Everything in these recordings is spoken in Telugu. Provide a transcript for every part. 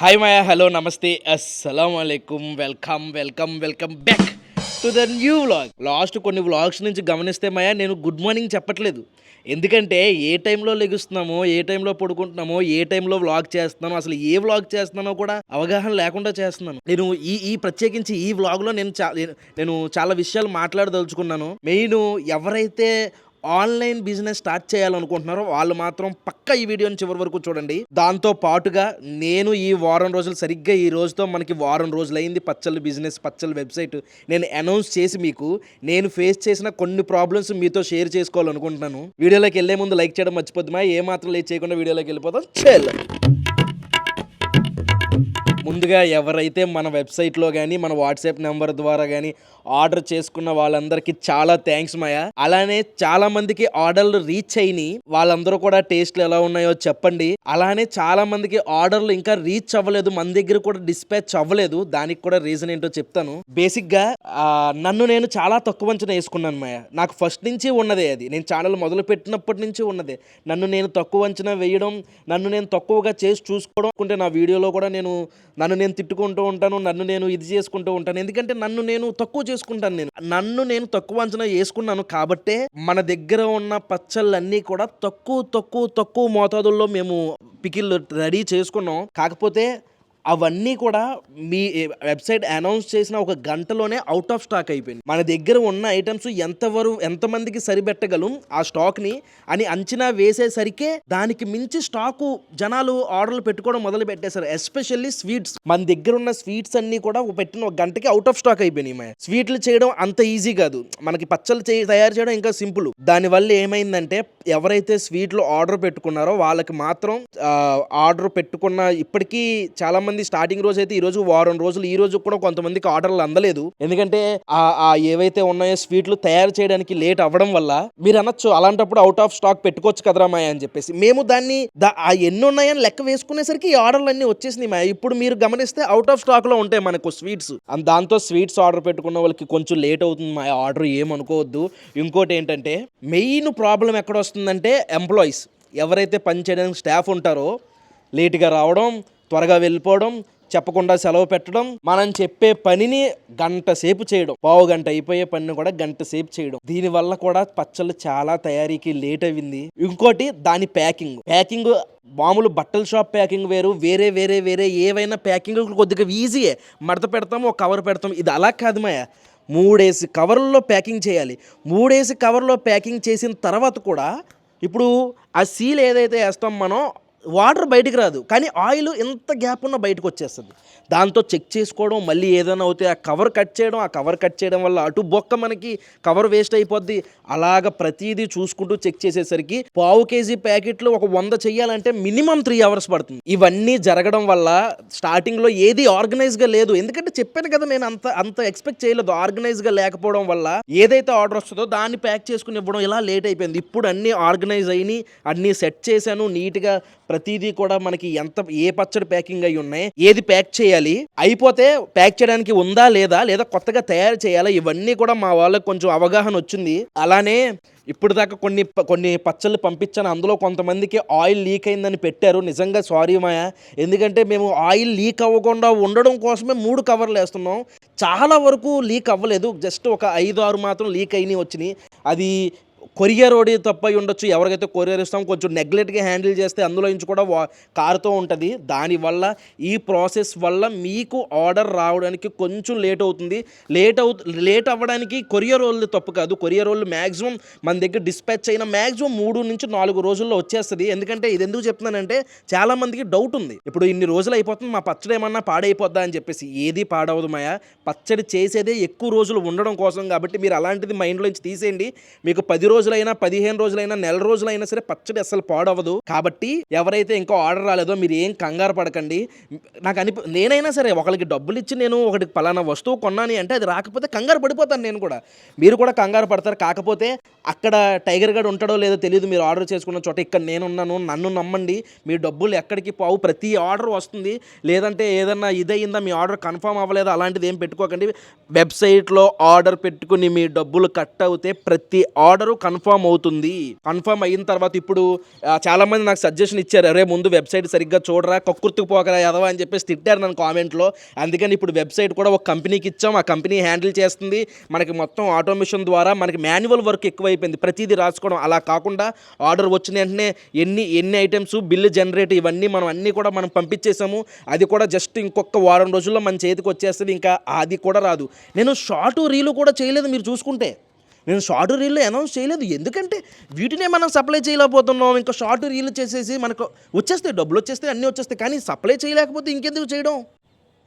హాయ్ మాయా హలో నమస్తే అస్సలం అలైకుమ్ welcome welcome welcome back to the new vlog last కొన్ని వ్లాగ్స్ నుంచి గమనిస్తే మాయా నేను గుడ్ మార్నింగ్ చెప్పట్లేదు. ఎందుకంటే ఏ టైంలో లెగుస్తున్నామో ఏ టైంలో పడుకుంటున్నామో ఏ టైంలో వ్లాగ్ చేస్తున్నానో అసలు ఏ వ్లాగ్ చేస్తున్నానో కూడా అవగాహన లేకుండా చేస్తున్నాను. నేను ఈ ఈ ప్రత్యేకించి ఈ వ్లాగ్లో నేను చా నేను చాలా విషయాలు మాట్లాడదలుచుకున్నాను. మెయిన్ ఎవరైతే ఆన్లైన్ బిజినెస్ స్టార్ట్ చేయాలనుకుంటున్నారో వాళ్ళు మాత్రం పక్క ఈ వీడియోని చివరి వరకు చూడండి. దాంతో పాటుగా నేను ఈ వారం రోజులు సరిగ్గా ఈ రోజుతో మనకి వారం రోజులు అయింది పచ్చళ్ళ బిజినెస్ పచ్చళ్ళ వెబ్సైట్ నేను అనౌన్స్ చేసి మీకు నేను ఫేస్ చేసిన కొన్ని ప్రాబ్లమ్స్ మీతో షేర్ చేసుకోవాలనుకుంటున్నాను. వీడియోలోకి వెళ్ళే ముందు లైక్ చేయడం మర్చిపోద్దుమా? ఏ మాత్రం లేట్ చేయకుండా వీడియోలోకి వెళ్ళిపోతాం చేయాలి ముందుగా ఎవరైతే మన వెబ్సైట్లో కానీ మన వాట్సాప్ నెంబర్ ద్వారా కానీ ఆర్డర్ చేసుకున్న వాళ్ళందరికీ చాలా థ్యాంక్స్ మాయా. అలానే చాలా మందికి ఆర్డర్లు రీచ్ అయినాయి. వాళ్ళందరూ కూడా టేస్ట్లు ఎలా ఉన్నాయో చెప్పండి. అలానే చాలా మందికి ఆర్డర్లు ఇంకా రీచ్ అవ్వలేదు. మన దగ్గర కూడా డిస్పాచ్ అవ్వలేదు. దానికి కూడా రీజన్ ఏంటో చెప్తాను. బేసిక్గా నన్ను నేను చాలా తక్కువ అంచనా వేసుకున్నాను మాయా. నాకు ఫస్ట్ నుంచి ఉన్నదే అది. నేను ఛానల్ మొదలు పెట్టినప్పటి నుంచి ఉన్నదే. నన్ను నేను తక్కువ అంచనా వేయడం నన్ను నేను తక్కువగా చేసి చూసుకోవడం అనుకుంటే నా వీడియోలో కూడా నేను నన్ను నేను తిట్టుకుంటూ ఉంటాను నన్ను నేను ఇది చేసుకుంటూ ఉంటాను. ఎందుకంటే నన్ను నేను తక్కువ చేసుకుంటాను నేను. నన్ను నేను తక్కువ అంచనా వేసుకున్నాను కాబట్టే మన దగ్గర ఉన్న పచ్చళ్ళన్నీ కూడా తక్కువ తక్కువ తక్కువ మోతాదుల్లో మేము పికిల్ రెడీ చేసుకున్నాం. కాకపోతే అవన్నీ కూడా మీ వెబ్సైట్ అనౌన్స్ చేసిన ఒక గంటలోనే అవుట్ ఆఫ్ స్టాక్ అయిపోయింది. మన దగ్గర ఉన్న ఐటమ్స్ ఎంతవరకు ఎంతమందికి సరిపెట్టగలం ఆ స్టాక్ని అని అంచనా వేసేసరికే దానికి మించి స్టాకు జనాలు ఆర్డర్లు పెట్టుకోవడం మొదలు పెట్టేశారు. ఎస్పెషల్లీ స్వీట్స్ మన దగ్గర ఉన్న స్వీట్స్ అన్ని కూడా ఒక పెట్టిన ఒక గంటకి అవుట్ ఆఫ్ స్టాక్ అయిపోయినాయి స్వీట్లు చేయడం అంత ఈజీ కాదు. మనకి పచ్చళ్ళు తయారు చేయడం ఇంకా సింపుల్ దానివల్ల ఏమైందంటే ఎవరైతే స్వీట్లు ఆర్డర్ పెట్టుకున్నారో వాళ్ళకి మాత్రం ఆర్డర్ పెట్టుకున్న ఇప్పటికీ చాలామంది మంది స్టార్టింగ్ రోజు అయితే ఈ రోజు వారం రోజులు ఈ రోజు కూడా కొంతమందికి ఆర్డర్లు అందలేదు. ఎందుకంటే ఆ ఏవైతే ఉన్నాయో స్వీట్లు తయారు చేయడానికి లేట్ అవ్వడం వల్ల మీరు అనొచ్చు అలాంటప్పుడు అవుట్ ఆఫ్ స్టాక్ పెట్టుకోవచ్చు కదరా మాయ అని చెప్పేసి. మేము దాన్ని దా- ఆ ఎన్ని ఉన్నాయని లెక్క వేసుకునేసరికి ఈ ఆర్డర్లు అన్ని వచ్చేసినాయి మాయ. ఇప్పుడు మీరు గమనిస్తే అవుట్ ఆఫ్ స్టాక్లో ఉంటాయి మనకు స్వీట్స్ దాంతో స్వీట్స్ ఆర్డర్ పెట్టుకున్న వాళ్ళకి కొంచెం లేట్ అవుతుంది మా ఆర్డర్ ఏమనుకోవద్దు. ఇంకోటి ఏంటంటే మెయిన్ ప్రాబ్లం ఎక్కడ వస్తుందంటే ఎంప్లాయీస్ ఎవరైతే పని చేయడానికి స్టాఫ్ ఉంటారో లేట్గా రావడం త్వరగా వెళ్ళిపోవడం చెప్పకుండా సెలవు పెట్టడం మనం చెప్పే పనిని గంట సేపు చేయడం పావు గంట అయిపోయే పనిని కూడా గంట సేపు చేయడం. దీని వల్ల కూడా పచ్చళ్ళు చాలా తయారీకి లేట్ అయింది ఇంకోటి దాని ప్యాకింగ్. ప్యాకింగ్ మామూలు బట్టల షాప్ ప్యాకింగ్ వేరు వేరే వేరే వేరే ఏవైనా ప్యాకింగ్ కొద్దిగా ఈజీయే మడత పెడతాం ఒక కవర్ పెడతాం ఇది అలా కాదు మాయా. మూడేసి కవర్లో ప్యాకింగ్ చేయాలి. మూడేసి కవర్లో ప్యాకింగ్ చేసిన తర్వాత కూడా ఇప్పుడు ఆ సీల్ ఏదైతే వేస్తాం మనం వాటర్ బయటికి రాదు. కానీ ఆయిల్ ఎంత గ్యాప్ ఉన్నా బయటకు వచ్చేస్తుంది. దాంతో చెక్ చేసుకోవడం మళ్ళీ ఏదైనా అవుతే ఆ కవర్ కట్ చేయడం ఆ కవర్ కట్ చేయడం వల్ల అటు బొక్క మనకి కవర్ వేస్ట్ అయిపోద్ది. అలాగ ప్రతిదీ చూసుకుంటూ చెక్ చేసేసరికి పావు కేజీ ప్యాకెట్లు ఒక వంద చెయ్యాలంటే మినిమం త్రీ అవర్స్ పడుతుంది. ఇవన్నీ జరగడం వల్ల స్టార్టింగ్లో ఏది ఆర్గనైజ్గా లేదు. ఎందుకంటే చెప్పాను కదా నేను అంత అంత ఎక్స్పెక్ట్ చేయలేదు. ఆర్గనైజ్గా లేకపోవడం వల్ల ఏదైతే ఆర్డర్ వస్తుందో దాన్ని ప్యాక్ చేసుకుని ఇవ్వడం ఇలా లేట్ అయిపోయింది. ఇప్పుడు అన్నీ ఆర్గనైజ్ అయినాయి అన్నీ సెట్ చేశాను నీట్గా ప్రతిదీ కూడా మనకి ఎంత ఏ పచ్చడి ప్యాకింగ్ అయి ఉన్నాయి ఏది ప్యాక్ చేయాలి అయిపోతే ప్యాక్ చేయడానికి ఉందా లేదా లేదా కొత్తగా తయారు చేయాలా ఇవన్నీ కూడా మా వాళ్ళకి కొంచెం అవగాహన వచ్చింది. అలానే ఇప్పుడు దాకా కొన్ని ప- కొన్ని పచ్చళ్ళు పంపించాను. అందులో కొంతమందికి ఆయిల్ లీక్ అయిందని పెట్టారు. నిజంగా సారీ మాయా. ఎందుకంటే మేము ఆయిల్ లీక్ అవ్వకుండా ఉండడం కోసమే మూడు కవర్లు వేస్తున్నాం. చాలా వరకు లీక్ అవ్వలేదు. జస్ట్ ఒక ఐదు ఆరు మాత్రం లీక్ అయినాయి వచ్చినాయి. అది కొరియర్ ఓడి తప్పై ఉండొచ్చు. ఎవరికైతే కొరియర్ ఇస్తాం కొంచెం నెగ్లెక్ట్గా హ్యాండిల్ చేస్తే అందులో నుంచి కూడా వా కారుతో ఉంటుంది. దానివల్ల ఈ ప్రాసెస్ వల్ల మీకు ఆర్డర్ రావడానికి కొంచెం లేట్ అవుతుంది. లేట్ అవు లేట్ అవ్వడానికి కొరియర్ వాళ్ళు తప్పు కాదు. కొరియర్ వాళ్ళు మ్యాక్సిమం మన దగ్గర డిస్పాచ్ అయిన మ్యాక్సిమం మూడు నుంచి నాలుగు రోజుల్లో వచ్చేస్తుంది. ఎందుకంటే ఇది ఎందుకు చెప్తున్నానంటే చాలామందికి డౌట్ ఉంది. ఇప్పుడు ఇన్ని రోజులు అయిపోతుంది. మా పచ్చడి ఏమన్నా పాడైపోద్దా అని చెప్పేసి. ఏది పాడవదు మాయా. పచ్చడి చేసేదే ఎక్కువ రోజులు ఉండడం కోసం కాబట్టి మీరు అలాంటిది మైండ్లోంచి తీసేయండి. మీకు పది రోజులు రోజులైనా పదిహేను రోజులైనా నెల రోజులైనా సరే పచ్చడి అసలు పాడవదు కాబట్టి ఎవరైతే ఇంకా ఆర్డర్ రాలేదో మీరు ఏం కంగారు పడకండి. నాకు అనిపి నేనైనా సరే ఒకరికి డబ్బులు ఇచ్చి నేను ఒకటి పలానా వస్తువు కొన్నాను అంటే అది రాకపోతే కంగారు పడిపోతాను నేను కూడా. మీరు కూడా కంగారు పడతారు. కాకపోతే అక్కడ టైగర్ గడ్ ఉంటాడో లేదో తెలియదు మీరు ఆర్డర్ చేసుకున్న చోట ఇక్కడ నేనున్నాను నన్ను నమ్మండి. మీ డబ్బులు ఎక్కడికి పోవు. ప్రతి ఆర్డర్ వస్తుంది. లేదంటే ఏదన్నా ఇదయిందా మీ ఆర్డర్ కన్ఫర్మ్ అవ్వలేదా అలాంటిది ఏం పెట్టుకోకండి. వెబ్సైట్లో ఆర్డర్ పెట్టుకుని మీ డబ్బులు కట్ అవుతే ప్రతి ఆర్డరు కన్ఫర్మ్ అవుతుంది. కన్ఫర్మ్ అయిన తర్వాత ఇప్పుడు చాలామంది చాలా మంది నాకు సజెషన్ ఇచ్చారు. అరే ముందు వెబ్సైట్ సరిగ్గా చూడరా కక్కుర్తికి పోకరా ఎదవా అని చెప్పేసి తిట్టారు నన్ను కామెంట్లో. అందుకని ఇప్పుడు వెబ్సైట్ కూడా ఒక కంపెనీకి ఇచ్చాం. ఆ కంపెనీ హ్యాండిల్ చేస్తుంది. మనకి మొత్తం ఆటోమేషన్ ద్వారా మనకి మాన్యువల్ వర్క్ ఎక్కువైపోయింది. ప్రతిదీ రాసుకోవడం అలా కాకుండా ఆర్డర్ వచ్చిన వెంటనే ఎన్ని ఎన్ని ఐటమ్స్ బిల్లు జనరేట్ ఇవన్నీ మనం అన్నీ కూడా మనం పంపించేసాము. అది కూడా జస్ట్ ఇంకొక వారం రోజుల్లో మన చేతికి వచ్చేస్తుంది. ఇంకా అది కూడా రాదు. నేను షార్ట్ రీలు కూడా చేయలేదు మీరు చూసుకుంటే. నేను షార్ట్ రీల్ అనౌన్స్ చేయలేదు. ఎందుకంటే వీటినే మనం సప్లై చేయలేకపోతున్నాం. ఇంకా షార్ట్ రీల్ చేసేసి మనకు వచ్చేస్తాయి డబ్బులు వచ్చేస్తాయి అన్నీ వచ్చేస్తాయి. కానీ సప్లై చేయలేకపోతే ఇంకెందుకు చేయడం?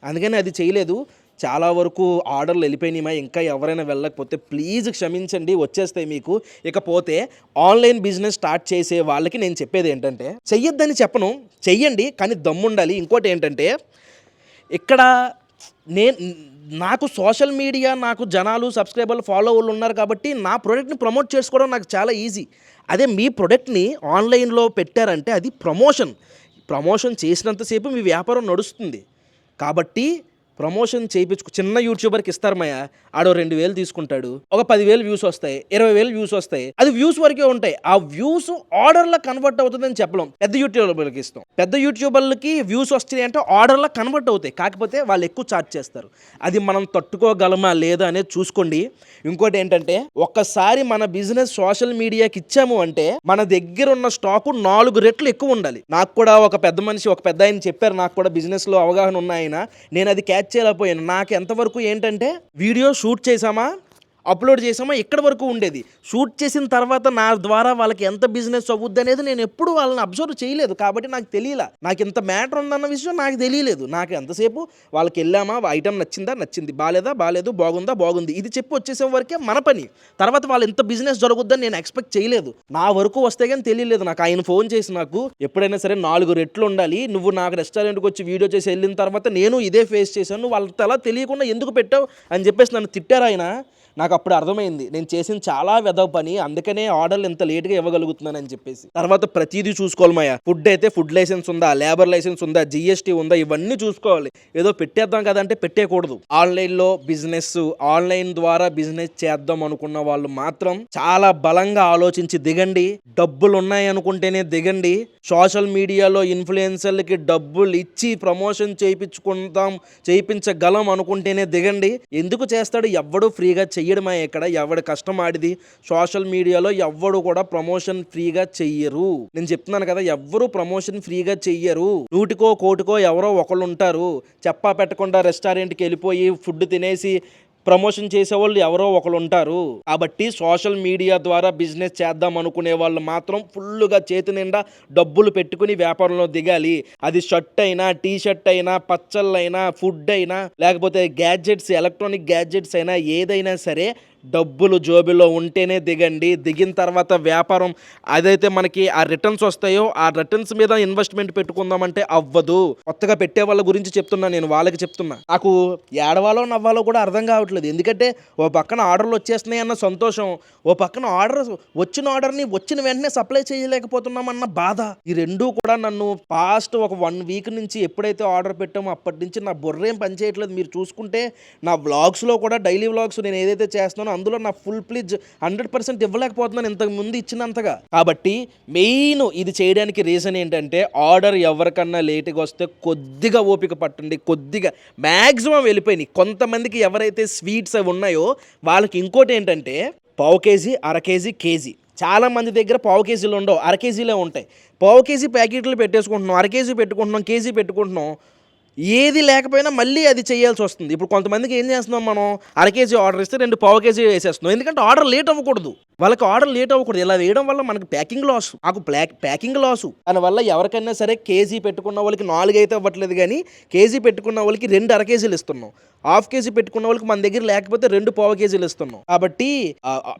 అందుకని అది చేయలేదు. చాలా వరకు ఆర్డర్లు వెళ్ళిపోయినాయి. ఇంకా ఎవరైనా వెళ్ళకపోతే ప్లీజ్ క్షమించండి వచ్చేస్తాయి మీకు. ఇకపోతే ఆన్లైన్ బిజినెస్ స్టార్ట్ చేసే వాళ్ళకి నేను చెప్పేది ఏంటంటే చెయ్యొద్దని చెప్పను. చెయ్యండి కానీ దమ్ముండాలి. ఇంకోటి ఏంటంటే ఇక్కడ నేను నాకు సోషల్ మీడియా నాకు జనాలు సబ్స్క్రైబర్లు ఫాలోవర్లు ఉన్నారు కాబట్టి నా ప్రోడక్ట్ని ప్రమోట్ చేసుకోవడం నాకు చాలా ఈజీ. అదే మీ ప్రోడక్ట్ని ఆన్లైన్లో పెట్టారంటే అది ప్రమోషన్. ప్రమోషన్ చేసినంతసేపు మీ వ్యాపారం నడుస్తుంది. కాబట్టి ప్రమోషన్ చేయించుకు చిన్న యూట్యూబర్కి ఇస్తారు ఆడో రెండు వేలు తీసుకుంటాడు. ఒక పదివేలు వ్యూస్ వస్తాయి. ఇరవై వేలు వ్యూస్ వస్తాయి. అది వ్యూస్ వరకే ఉంటాయి. ఆ వ్యూస్ ఆర్డర్లో కన్వర్ట్ అవుతుందని చెప్పలేం. పెద్ద యూట్యూబర్లకి ఇస్తాం. పెద్ద యూట్యూబర్లకి వ్యూస్ వస్తాయి అంటే ఆర్డర్లో కన్వర్ట్ అవుతాయి. కాకపోతే వాళ్ళు ఎక్కువ ఛార్జ్ చేస్తారు. అది మనం తట్టుకోగలమా లేదా అనేది చూసుకోండి. ఇంకోటి ఏంటంటే ఒక్కసారి మన బిజినెస్ సోషల్ మీడియాకి ఇచ్చాము అంటే మన దగ్గర ఉన్న స్టాకు నాలుగు రెట్లు ఎక్కువ ఉండాలి. నాకు కూడా ఒక పెద్ద మనిషి ఒక పెద్ద ఆయన చెప్పారు. నాకు కూడా బిజినెస్లో అవగాహన ఉన్న ఆయన. నేను అది క్యాచ్ చేయలేకపోయాను నాకు ఎంతవరకు ఏంటంటే వీడియో షూట్ చేసామా అప్లోడ్ చేసామా? ఎక్కడి వరకు ఉండేది? షూట్ చేసిన తర్వాత నా ద్వారా వాళ్ళకి ఎంత బిజినెస్ అవుద్ది అనేది నేను ఎప్పుడు వాళ్ళని అబ్జర్వ్ చేయలేదు. కాబట్టి నాకు తెలియలా. నాకు ఇంత మ్యాటర్ ఉందన్న విషయం నాకు తెలియలేదు. నాకు ఎంతసేపు వాళ్ళకి వెళ్ళామా? ఐటమ్ నచ్చిందా? నచ్చింది. బాలేదా? బాగాలేదు బాగుందా? బాగుంది. ఇది చెప్పి వచ్చేసే వరకే మన పని. తర్వాత వాళ్ళు ఎంత బిజినెస్ జరుగుద్దని నేను ఎక్స్పెక్ట్ చేయలేదు. నా వరకు వస్తే కానీ తెలియలేదు నాకు. ఆయన ఫోన్ చేసి నాకు ఎప్పుడైనా సరే నాలుగు రెట్లు ఉండాలి. నువ్వు నాకు రెస్టారెంట్కి వచ్చి వీడియో చేసి వెళ్ళిన తర్వాత నేను ఇదే ఫేస్ చేశాను. నువ్వు వాళ్ళతో అలా తెలియకుండా ఎందుకు పెట్టావు? అని చెప్పేసి నన్ను తిట్టారు ఆయన. నాకు అప్పుడు అర్థమైంది. నేను చేసిన చాలా వెదవ పని అందుకనే ఆర్డర్లు ఇంత లేట్గా ఇవ్వగలుగుతున్నానని చెప్పేసి. తర్వాత ప్రతిదీ చూసుకోవాలి ఫుడ్ అయితే ఫుడ్ లైసెన్స్ ఉందా లేబర్ లైసెన్స్ ఉందా జిఎస్టీ ఉందా ఇవన్నీ చూసుకోవాలి. ఏదో పెట్టేద్దాం కదా అంటే పెట్టేయకూడదు. ఆన్లైన్లో బిజినెస్ ఆన్లైన్ ద్వారా బిజినెస్ చేద్దాం అనుకున్న వాళ్ళు మాత్రం చాలా బలంగా ఆలోచించి దిగండి. డబ్బులు ఉన్నాయి అనుకుంటేనే దిగండి. సోషల్ మీడియాలో ఇన్ఫ్లుయెన్సర్లకి డబ్బులు ఇచ్చి ప్రమోషన్ చేయించుకుంటాం చేయించగలం అనుకుంటేనే దిగండి. ఎందుకు చేస్తాడు? ఎవ్వడూ ఫ్రీగా చెయ్యడమే ఇక్కడ. ఎవడు కష్టం ఆడిది సోషల్ మీడియాలో ఎవ్వడు కూడా ప్రమోషన్ ఫ్రీగా చెయ్యరు. నేను చెప్తున్నాను కదా ఎవ్వరు ప్రమోషన్ ఫ్రీగా చెయ్యరు. నూటికో కోటికో ఎవరో ఒకళ్ళు ఉంటారు. చెప్పా పెట్టకుండా రెస్టారెంట్కి వెళ్ళిపోయి ఫుడ్ తినేసి ప్రమోషన్ చేసేవాళ్ళు ఎవరో ఒకరు ఉంటారు. కాబట్టి సోషల్ మీడియా ద్వారా బిజినెస్ చేద్దాం అనుకునే వాళ్ళు మాత్రం ఫుల్గా చేతి నిండా డబ్బులు పెట్టుకుని వ్యాపారంలో దిగాలి. అది షర్ట్ అయినా టీ షర్ట్ అయినా పచ్చళ్ళు అయినా ఫుడ్ అయినా లేకపోతే గ్యాడ్జెట్స్ ఎలక్ట్రానిక్ గ్యాడ్జెట్స్ అయినా ఏదైనా సరే డబ్బులు జోబిలో ఉంటేనే దిగండి. దిగిన తర్వాత వ్యాపారం అదైతే మనకి ఆ రిటర్న్స్ వస్తాయో ఆ రిటర్న్స్ మీద ఇన్వెస్ట్మెంట్ పెట్టుకుందామంటే అవ్వదు. కొత్తగా పెట్టే వాళ్ళ గురించి చెప్తున్నా నేను వాళ్ళకి చెప్తున్నా. నాకు ఏడవాలో నవ్వాలో కూడా అర్థం కావట్లేదు. ఎందుకంటే ఓ పక్కన ఆర్డర్లు వచ్చేస్తున్నాయి అన్న సంతోషం. ఓ పక్కన ఆర్డర్ వచ్చిన ఆర్డర్ని వచ్చిన వెంటనే సప్లై చేయలేకపోతున్నామన్న బాధ. ఈ రెండూ కూడా నన్ను పాస్ట్ ఒక వన్ వీక్ నుంచి ఎప్పుడైతే ఆర్డర్ పెట్టామో అప్పటి నుంచి నా బుర్రేం పనిచేయట్లేదు. మీరు చూసుకుంటే నా వ్లాగ్స్లో కూడా డైలీ వ్లాగ్స్ నేను ఏదైతే చేస్తున్నానో అందులో నా ఫుల్ ప్లిజ్ హండ్రెడ్ పర్సెంట్ ఇవ్వలేకపోతున్నాను ఇంతకు ముందు ఇచ్చినంతగా. కాబట్టి మెయిన్ ఇది చేయడానికి రీజన్ ఏంటంటే ఆర్డర్ ఎవరికన్నా లేట్గా వస్తే కొద్దిగా ఓపిక పట్టండి కొద్దిగా మ్యాక్సిమం వెళ్ళిపోయినాయి. కొంతమందికి ఎవరైతే స్వీట్స్ అవి ఉన్నాయో వాళ్ళకి ఇంకోటి ఏంటంటే పావు కేజీ అర కేజీ కేజీ. చాలా మంది దగ్గర పావు కేజీలు ఉండవు అర కేజీలే ఉంటాయి. పావు కేజీ ప్యాకెట్లు పెట్టేసుకుంటున్నాం అర కేజీ పెట్టుకుంటున్నాం కేజీ పెట్టుకుంటున్నాం ఏది లేకపోయినా మళ్ళీ అది చేయాల్సి వస్తుంది. ఇప్పుడు కొంతమందికి ఏం చేస్తున్నాం మనం? అర కేజీ ఆర్డర్ ఇస్తే రెండు పావు కేజీ వేసేస్తున్నాం. ఎందుకంటే ఆర్డర్ లేట్ అవ్వకూడదు. వాళ్ళకి ఆర్డర్ లేట్ అవ్వకూడదు. ఇలా వేయడం వల్ల మనకి ప్యాకింగ్ లాస్ నాకు ప్లాక్ ప్యాకింగ్ లాసు దానివల్ల ఎవరికైనా సరే కేజీ పెట్టుకున్న వాళ్ళకి నాలుగు అయితే ఇవ్వట్లేదు కానీ కేజీ పెట్టుకున్న వాళ్ళకి రెండు అర కేజీలు ఇస్తున్నాం. హాఫ్ కేజీ పెట్టుకున్న వాళ్ళకి మన దగ్గర లేకపోతే రెండు పావు కేజీలు ఇస్తున్నాం. కాబట్టి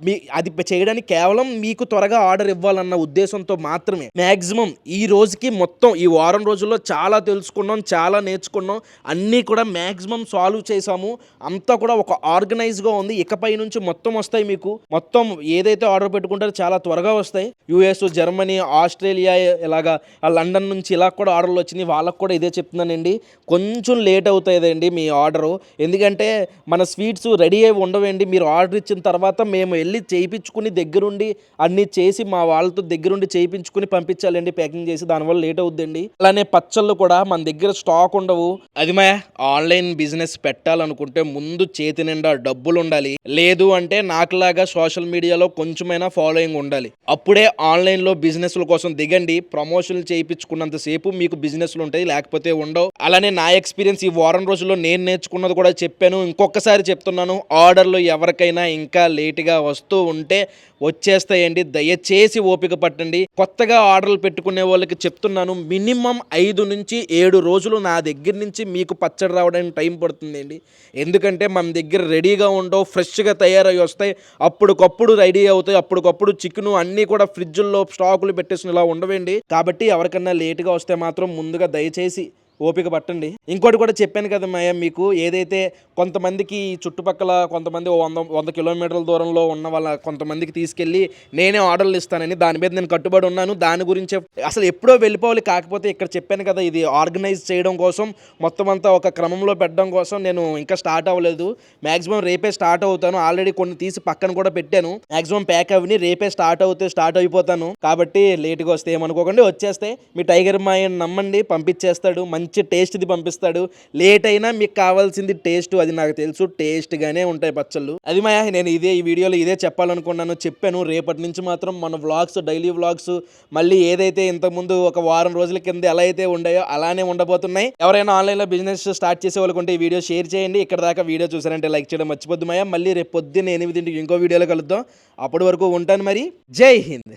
మీ అది చేయడానికి కేవలం మీకు త్వరగా ఆర్డర్ ఇవ్వాలన్న ఉద్దేశంతో మాత్రమే. మ్యాక్సిమం ఈ రోజుకి మొత్తం ఈ వారం రోజుల్లో చాలా తెలుసుకున్నాం చాలా నేర్చుకున్నాం అన్నీ కూడా మ్యాక్సిమం సాల్వ్ చేసాము అంతా కూడా ఒక ఆర్గనైజ్గా ఉంది. ఇకపై నుంచి మొత్తం వస్తాయి మీకు. మొత్తం ఏదైతే ఆర్డర్ పెట్టుకుంటారో చాలా త్వరగా వస్తాయి. యుఎస్ జర్మనీ ఆస్ట్రేలియా ఇలాగా లండన్ నుంచి ఇలా కూడా ఆర్డర్లు వచ్చినాయి. వాళ్ళకు కూడా ఇదే చెప్తున్నానండి. కొంచెం లేట్ అవుతుందండి మీ ఆర్డరు. ఎందుకంటే మన స్వీట్స్ రెడీ అయి ఉండవండి. మీరు ఆర్డర్ ఇచ్చిన తర్వాత మేము వెళ్ళి చేయించుకుని దగ్గరుండి అన్ని చేసి మా వాళ్ళతో దగ్గరుండి చేయించుకుని పంపించాలండి ప్యాకింగ్ చేసి. దానివల్ల లేట్ అవుద్దండి. అలానే పచ్చళ్ళు కూడా మన దగ్గర స్టాక్ ఉండవు. అది మా ఆన్లైన్ బిజినెస్ పెట్టాలనుకుంటే ముందు చేతి నిండా డబ్బులు ఉండాలి. లేదు అంటే నాకులాగా సోషల్ మీడియాలో కొంచెమైనా ఫాలోయింగ్ ఉండాలి. అప్పుడే ఆన్లైన్లో బిజినెస్ల కోసం దిగండి. ప్రమోషన్లు చేయించుకున్నంత సేపు మీకు బిజినెస్లు ఉంటాయి లేకపోతే ఉండవు. అలానే నా ఎక్స్పీరియన్స్ ఈ వారం రోజుల్లో నేను నేర్చుకున్నది కూడా చెప్పాను. ఇంకొకసారి చెప్తున్నాను ఆర్డర్లు ఎవరికైనా ఇంకా లేటుగా వస్తూ ఉంటే వచ్చేస్తాయండి. దయచేసి ఓపిక పట్టండి. కొత్తగా ఆర్డర్లు పెట్టుకునే వాళ్ళకి చెప్తున్నాను మినిమం ఐదు నుంచి ఏడు రోజులు నా దగ్గర నుంచి మీకు పచ్చడి రావడానికి టైం పడుతుందండి. ఎందుకంటే మన దగ్గర రెడీగా ఉండవు ఫ్రెష్గా తయారై వస్తాయి. అప్పటికప్పుడు రెడీ అవుతాయి అప్పటికప్పుడు చికెన్ అన్నీ కూడా ఫ్రిడ్జ్లో స్టాకులు పెట్టేసిన ఇలా ఉండవండి. కాబట్టి ఎవరికన్నా లేటుగా వస్తే మాత్రం ముందుగా దయచేసి ఓపిక పట్టండి. ఇంకోటి కూడా చెప్పాను కదా మయ్య మీకు ఏదైతే కొంతమందికి చుట్టుపక్కల కొంతమంది వంద వంద కిలోమీటర్ల దూరంలో ఉన్న వాళ్ళ కొంతమందికి తీసుకెళ్ళి నేనే ఆర్డర్లు ఇస్తానని దాని మీద నేను కట్టుబడి ఉన్నాను. దాని గురించి అసలు ఎప్పుడో వెళ్ళిపోవాలి. కాకపోతే ఇక్కడ చెప్పాను కదా ఇది ఆర్గనైజ్ చేయడం కోసం మొత్తం అంతా ఒక క్రమంలో పెట్టడం కోసం నేను ఇంకా స్టార్ట్ అవ్వలేదు. మాక్సిమం రేపే స్టార్ట్ అవుతాను. ఆల్రెడీ కొన్ని తీసి పక్కన కూడా పెట్టాను. మాక్సిమం ప్యాక్ అవ్వని రేపే స్టార్ట్ అవుతే స్టార్ట్ అయిపోతాను. కాబట్టి లేట్గా వస్తే ఏమనుకోకండి వచ్చేస్తే మీ టైగర్ మాయని నమ్మండి పంపించేస్తాడు. మంచి మంచి టేస్ట్ది పంపిస్తాడు. లేట్ అయినా మీకు కావాల్సింది టేస్ట్ అది నాకు తెలుసు టేస్ట్గానే ఉంటాయి పచ్చళ్ళు. అది మాయా నేను ఇదే ఈ వీడియోలో ఇదే చెప్పాలనుకున్నాను చెప్పాను. రేపటి నుంచి మాత్రం మన వ్లాగ్స్ డైలీ వ్లాగ్స్ మళ్ళీ ఏదైతే ఇంతకుముందు ఒక వారం రోజుల కింద ఎలా అయితే ఉండాయో అలానే ఉండబోతున్నాయి. ఎవరైనా ఆన్లైన్లో బిజినెస్ స్టార్ట్ చేసే వాళ్ళకుంటే ఈ వీడియో షేర్ చేయండి. ఇక్కడ దాకా వీడియో చూసారంటే లైక్ చేయడం మర్చిపోద్దు మాయా. మళ్ళీ రేపు పొద్దున్న ఎనిమిదింటికి ఇంకో వీడియోలో కలుద్దాం. అప్పటి వరకు ఉంటాను మరి. జై హింద్!